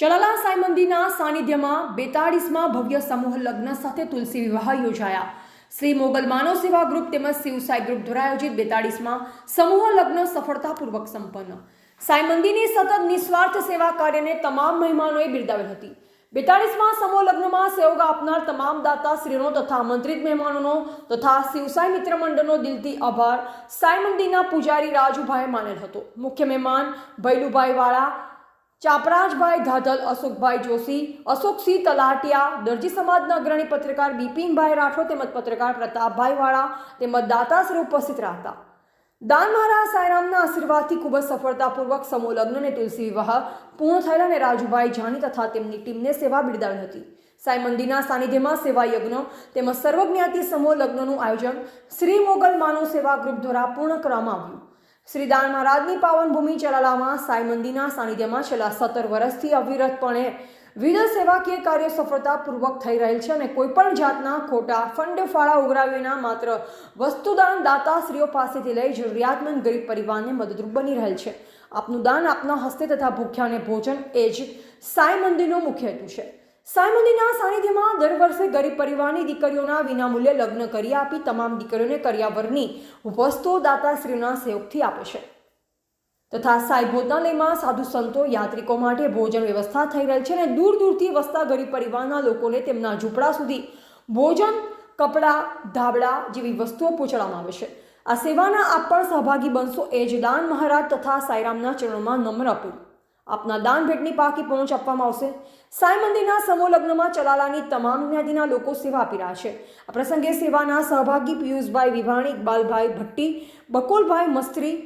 ચલાલા સાંઈ મંદિરના સાનિધ્યમાં બેતાળીસમાં ભવ્ય સમૂહ લગ્ન સાથે તુલસી વિવાહ યોજાયા. શ્રી મોગલ માનવ સેવા ગ્રુપ તેમજ શિવસાઈ ગ્રુપ દ્વારા આયોજિત બેતાળીસમાં સમૂહ લગ્ન સફળતાપૂર્વક સંપન્ન. સાંઈ મંદિરની સતત નિસ્વાર્થ સેવા કાર્યને તમામ મહેમાનોએ બિરદાવી હતી. બેતાળીસમાં સમૂહ લગ્નમાં સહયોગ આપનાર તમામ દાતા શ્રીનો તથા આમંત્રિત મહેમાનોનો તથા શિવસાઈ મિત્ર મંડળનો દિલથી આભાર. સાંઈ મંદિરના પૂજારી રાજુભાઈ માનેલ હતો. મુખ્ય મહેમાન ભૈલુભાઈ વાળા ચાપરાજભાઈ ધાધલ, અશોકભાઈ જોશી, અશોકસિંહ તલાટિયા, દરજી સમાજના અગ્રણી પત્રકાર બિપિનભાઈ રાઠોડ તેમજ પત્રકાર પ્રતાપભાઈ વાળા તેમજ દાતાશ્રી ઉપસ્થિત રહ્યા દાન મહારાજ સાંઈરામના આશીર્વાદથી ખૂબ જ સફળતાપૂર્વક સમૂહ લગ્ન અને તુલસી વિવાહ પૂર્ણ થયેલા અને રાજુભાઈ જાની તથા તેમની ટીમને સેવા બિરદાવી હતી. સાઈ મંદિરના સાનિધ્યમાં સેવા યજ્ઞ તેમજ સર્વજ્ઞાતિ સમૂહ લગ્નનું આયોજન શ્રી મોગલ માનવ સેવા ગ્રુપ દ્વારા પૂર્ણ કરવામાં આવ્યું. શ્રી દાન મહારાજની પાવન ભૂમિ ચલાલામાં સાંઈ મંદિરના સાનિધ્યમાં છેલ્લા સત્તર વર્ષથી અવિરતપણે વિવિધ સેવાકીય કાર્ય સફળતાપૂર્વક થઈ રહેલ છે અને કોઈપણ જાતના ખોટા ફંડ ફાળા ઉઘરાવીના માત્ર વસ્તુદાન દાતાશ્રીઓ પાસેથી લઈ જરૂરિયાતમંદ ગરીબ પરિવારને મદદરૂપ બની રહેલ છે. આપનું દાન આપના હસ્તે તથા ભૂખ્યાને ભોજન એ જ સાંઈ મંદિરનો મુખ્ય હેતુ છે. સાઈ મંદિરના સાનિધ્યમાં દર વર્ષે ગરીબ પરિવારની દીકરીઓના વિનામૂલ્યે લગ્ન કરી આપી તમામ દીકરીઓને કર્યાવરની વસ્તુઓ દાતાશ્રીના સહયોગથી આપે છે. તથા સાઈ ભોજનાલયમાં સાધુ સંતો, યાત્રિકો માટે ભોજન વ્યવસ્થા થઈ રહેલ છે અને દૂર દૂરથી વસતા ગરીબ પરિવારના લોકોને તેમના ઝૂંપડા સુધી ભોજન, કપડાં, ધાબળા જેવી વસ્તુઓ પહોંચાડવામાં આવે છે. આ સેવાના આપ પણ સહભાગી બનશો એ જ દાન મહારાજ તથા સાઈરામના ચરણોમાં નમ્ર અપીલ. આપના દાન ભેટની પાકી પહોંચ આપવામાં આવશે. સાંઈ મંદિરના સમૂહ લગ્નમાં ચલાલાની તમામ જ્ઞાતિના લોકો સેવા આપી રહ્યા છે. આ પ્રસંગે સેવાના સહભાગી પિયુષભાઈ વિભાણી, ઇકબાલભાઈ ભટ્ટી, બકુલભાઈ મસ્ત્રી,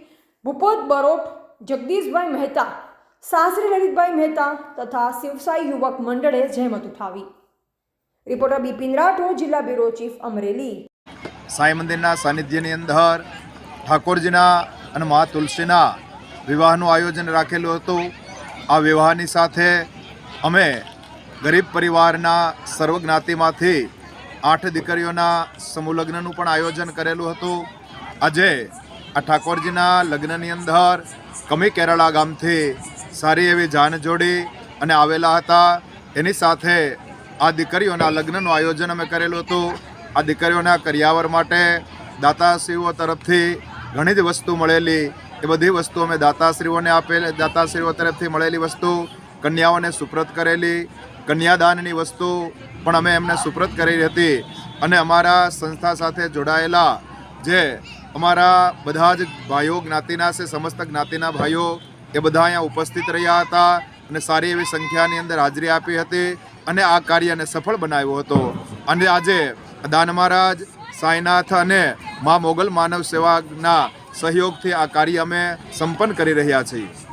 ભૂપત બરોટ, જગદીશભાઈ મહેતા, સાસરી લલિતભાઈ મહેતા તથા શિવસાઈ યુવક મંડળે જહેમત ઉઠાવી. રિપોર્ટર બિપિન રાઠોડ, જિલ્લા બ્યુરો ચીફ અમરેલી. સાંઈ મંદિરના સાનિધ્યની અંદર ઠાકોરજીના અને મા તુલસીના વિવાહનું આયોજન રાખેલું હતું. આ વિવાહની સાથે અમે ગરીબ પરિવારના સર્વજ્ઞાતિમાંથી આઠ દીકરીઓના સમૂહ લગ્નનું પણ આયોજન કરેલું હતું. આજે આ ઠાકોરજીના લગ્નની અંદર કમી કેરળા ગામથી સારી એવી જાન જોડી અને આવેલા હતા. એની સાથે આ દીકરીઓના લગ્નનું આયોજન અમે કરેલું હતું. આ દીકરીઓના કરિયાવર માટે દાતાશ્રીઓ તરફથી ઘણી જ વસ્તુ મળેલી એ બધી વસ્તુ અમે દાતાશ્રીઓને આપેલી, દાતાશ્રીઓ તરફથી મળેલી વસ્તુ, કન્યાઓને સુપ્રત કરેલી, કન્યાદાનની વસ્તુ પણ અમે એમને સુપ્રત કરેલી હતી. અને અમારા સંસ્થા સાથે જોડાયેલા જે અમારા બધા જ ભાઈઓ, જ્ઞાતિના છે, સમસ્ત જ્ઞાતિના ભાઈઓ, એ બધા અહીંયા ઉપસ્થિત રહ્યા હતા અને સારી એવી સંખ્યાની અંદર હાજરી આપી હતી અને આ કાર્યને સફળ બનાવ્યો હતો. અને આજે દાન મહારાજ, સાંઈનાથ અને મા મોગલ માનવ સેવાના સહયોગથી આ કાર્ય અમે સંપન્ન કરી રહ્યા છીએ.